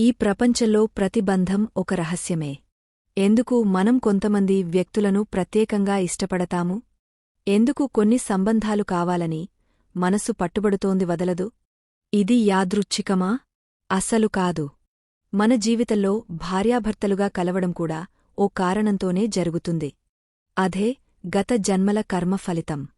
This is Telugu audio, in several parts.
ఈ ప్రపంచంలో ప్రతిబంధం ఒక రహస్యమే. ఎందుకు మనం కొంతమంది వ్యక్తులను ప్రత్యేకంగా ఇష్టపడతాము? ఎందుకు కొన్ని సంబంధాలు కావాలని మనసు పట్టుబడుతోంది వదలదు? ఇది యాదృచ్ఛికమా? అస్సలు కాదు. మన జీవితంలో భార్యాభర్తలుగా కలవడం కూడా ఓ కారణంతోనే జరుగుతుంది. అదే గత జన్మల కర్మ ఫలితం.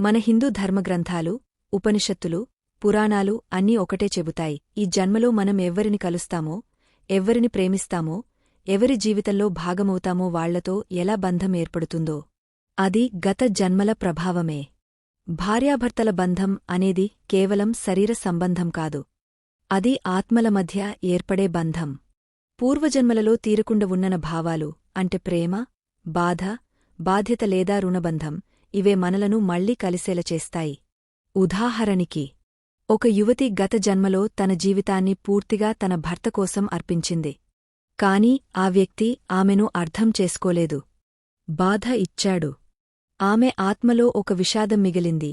మన హిందూ ధర్మగ్రంథాలు ఉపనిషత్తులు పురాణాలు అన్నీ ఒకటే చెబుతాయి. ఈ జన్మలో మనం ఎవ్వరిని కలుస్తామో ఎవ్వరిని ప్రేమిస్తామో ఎవరి జీవితంలో భాగమవుతామో వాళ్ళతో ఎలా బంధం ఏర్పడుతుందో. అది గత జన్మల ప్రభావమే. భార్యాభర్తల బంధం అనేది కేవలం శరీర సంబంధం కాదు. అది ఆత్మల మధ్య ఏర్పడే బంధం. పూర్వజన్మలలో తీరకుండా ఉన్నన భావాలు అంటే ప్రేమ బాధ బాధ్యత లేదా రుణబంధం ఇవే మనలను మళ్ళీ కలిసేల చేస్తాయి. ఉదాహరణకి ఒక యువతి గత జన్మలో తన జీవితాన్ని పూర్తిగా తన భర్త కోసం అర్పించింది. కాని ఆ వ్యక్తి ఆమెను అర్థం చేసుకోలేదు. బాధ ఇచ్చాడు. ఆమె ఆత్మలో ఒక విషాదం మిగిలింది.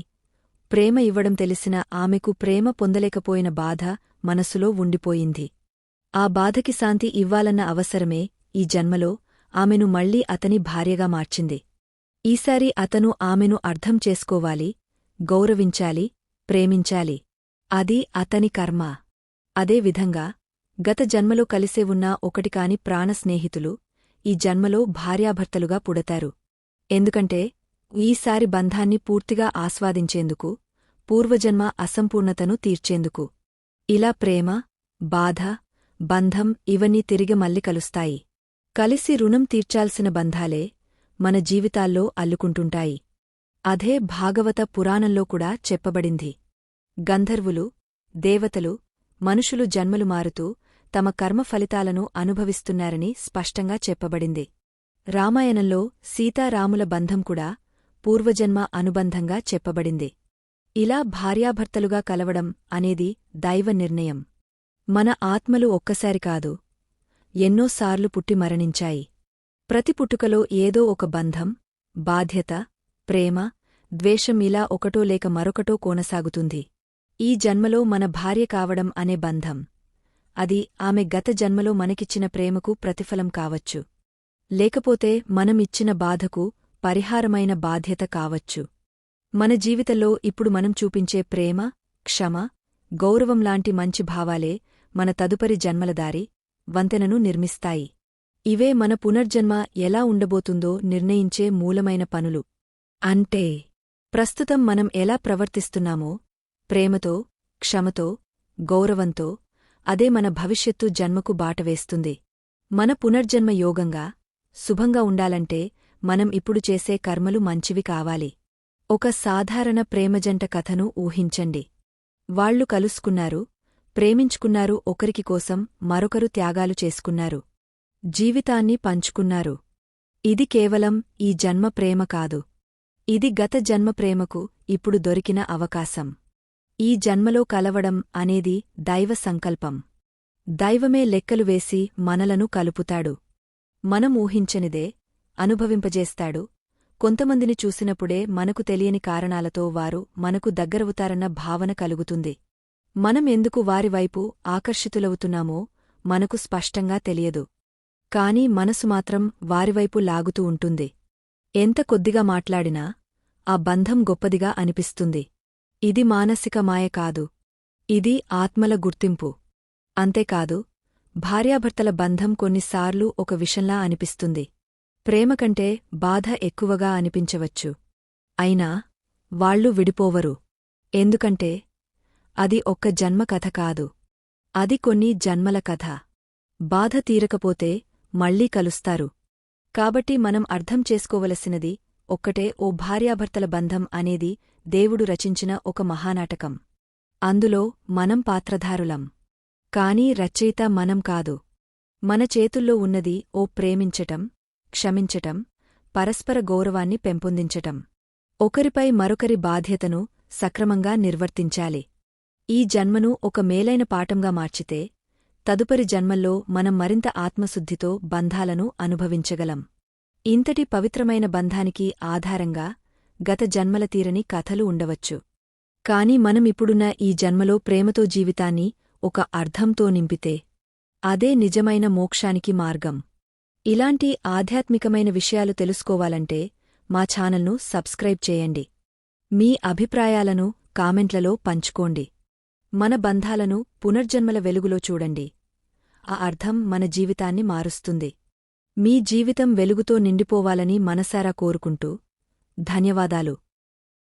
ప్రేమ ఇవ్వడం తెలిసిన ఆమెకు ప్రేమ పొందలేకపోయిన బాధ మనసులో ఉండిపోయింది. ఆ బాధకి శాంతి ఇవ్వాలన్న అవసరమే ఈ జన్మలో ఆమెను మళ్ళీ అతని భార్యగా మార్చింది. ఈసారి అతను ఆమెను అర్థం చేసుకోవాలి గౌరవించాలి ప్రేమించాలి. అది అతని కర్మ. అదేవిధంగా గత జన్మలో కలిసే ఉన్న ఒకటికాని ప్రాణ స్నేహితులు ఈ జన్మలో భార్యాభర్తలుగా పుడతారు. ఎందుకంటే ఈసారి బంధాన్ని పూర్తిగా ఆస్వాదించేందుకు పూర్వజన్మ అసంపూర్ణతను తీర్చేందుకు. ఇలా ప్రేమ బాధ బంధం ఇవన్నీ తిరిగి మళ్ళీ కలుస్తాయి. కలిసి రుణం తీర్చాల్సిన బంధాలే మన జీవితాల్లో అల్లుకుంటుంటాయి. అదే భాగవత పురాణంలో కూడా చెప్పబడింది. గంధర్వులు దేవతలు మనుషులు జన్మలు మారుతూ తమ కర్మ ఫలితాలను అనుభవిస్తున్నారని స్పష్టంగా చెప్పబడింది. రామాయణంలో సీతారాముల బంధం కూడా పూర్వజన్మ అనుబంధంగా చెప్పబడింది. ఇలా భార్యాభర్తలుగా కలవడం అనేది దైవ నిర్ణయం. మన ఆత్మలు ఒక్కసారి కాదు ఎన్నోసార్లు పుట్టి మరణించాయి. ప్రతి పుట్టుకలో ఏదో ఒక బంధం బాధ్యత ప్రేమ ద్వేషం ఇలా ఒకటో లేక మరొకటో కొనసాగుతుంది. ఈ జన్మలో మన భార్య కావడం అనే బంధం. అది ఆమె గత జన్మలో మనకిచ్చిన ప్రేమకు ప్రతిఫలం కావచ్చు. లేకపోతే మనమిచ్చిన బాధకు పరిహారమైన బాధ్యత కావచ్చు. మన జీవితంలో ఇప్పుడు మనం చూపించే ప్రేమ క్షమ గౌరవంలాంటి మంచి భావాలే మన తదుపరి జన్మలదారి వంతెనను నిర్మిస్తాయి. ఇవే మన పునర్జన్మ ఎలా ఉండబోతుందో నిర్ణయించే మూలమైన పనులు. అంటే ప్రస్తుతం మనం ఎలా ప్రవర్తిస్తున్నామో ప్రేమతో క్షమతో గౌరవంతో అదే మన భవిష్యత్తు జన్మకు బాటవేస్తుంది మన పునర్జన్మ యోగంగా శుభంగా ఉండాలంటే మనం ఇప్పుడు చేసే కర్మలు మంచివి కావాలి. ఒక సాధారణ ప్రేమజంట కథను ఊహించండి. వాళ్ళు కలుసుకున్నారు ప్రేమించుకున్నారు ఒకరికి కోసం మరొకరు త్యాగాలు చేసుకున్నారు. జీవితాన్ని పంచుకున్నారు. ఇది కేవలం ఈ జన్మ ప్రేమ కాదు. ఇది గత జన్మ ప్రేమకు ఇప్పుడు దొరికిన అవకాశం. ఈ జన్మలో కలవడం అనేది దైవ సంకల్పం. దైవమే లెక్కలు వేసి మనలను కలుపుతాడు. మనం ఊహించనిదే అనుభవింపజేస్తాడు. కొంతమందిని చూసినప్పుడే మనకు తెలియని కారణాలతో వారు మనకు దగ్గరవుతారన్న భావన కలుగుతుంది. మనం ఎందుకు వారివైపు ఆకర్షితులవుతున్నామో మనకు స్పష్టంగా తెలియదు. కాని మనసు మాత్రం వారివైపు లాగుతూ ఉంటుంది. ఎంత కొద్దిగా మాట్లాడినా ఆ బంధం గొప్పదిగా అనిపిస్తుంది. ఇది మానసిక మాయ కాదు. ఇది ఆత్మల గుర్తింపు. అంతేకాదు భార్యాభర్తల బంధం కొన్నిసార్లు ఒక విషంలా అనిపిస్తుంది. ప్రేమ కంటే బాధ ఎక్కువగా అనిపించవచ్చు. అయినా వాళ్ళు విడిపోవరు. ఎందుకంటే అది ఒక్క జన్మ కథ కాదు. అది కొన్ని జన్మల కథ. బాధ తీరకపోతే మళ్ళీ కలుస్తారు. కాబట్టి మనం అర్థం చేసుకోవలసినది ఒక్కటే ఓ భార్యాభర్తల బంధం అనేది దేవుడు రచించిన ఒక మహానాటకం. అందులో మనం పాత్రధారులం. కానీ రచయిత మనం కాదు. మన చేతుల్లో ఉన్నది ఓ ప్రేమించటం క్షమించటం పరస్పర గౌరవాన్ని పెంపొందించటం. ఒకరిపై మరొకరి బాధ్యతను సక్రమంగా నిర్వర్తించాలి. ఈ జన్మను ఒక మేలైన పాఠంగా మార్చితే తదుపరి జన్మల్లో మనం మరింత ఆత్మశుద్ధితో బంధాలను అనుభవించగలం. ఇంతటి పవిత్రమైన బంధానికి ఆధారంగా గత జన్మల తీరని కథలు ఉండవచ్చు. కాని మనమిప్పుడున్న ఈ జన్మలో ప్రేమతో జీవితాన్ని ఒక అర్థంతో నింపితే అదే నిజమైన మోక్షానికి మార్గం. ఇలాంటి ఆధ్యాత్మికమైన విషయాలు తెలుసుకోవాలంటే మా ఛానల్ను సబ్స్క్రైబ్ చేయండి. మీ అభిప్రాయాలను కామెంట్లలో పంచుకోండి. మన బంధాలను పునర్జన్మల వెలుగులో చూడండి. ఆ అర్థం మన జీవితాన్ని మారుస్తుంది. మీ జీవితం వెలుగుతో నిండిపోవాలని మనసారా కోరుకుంటూ ధన్యవాదాలు.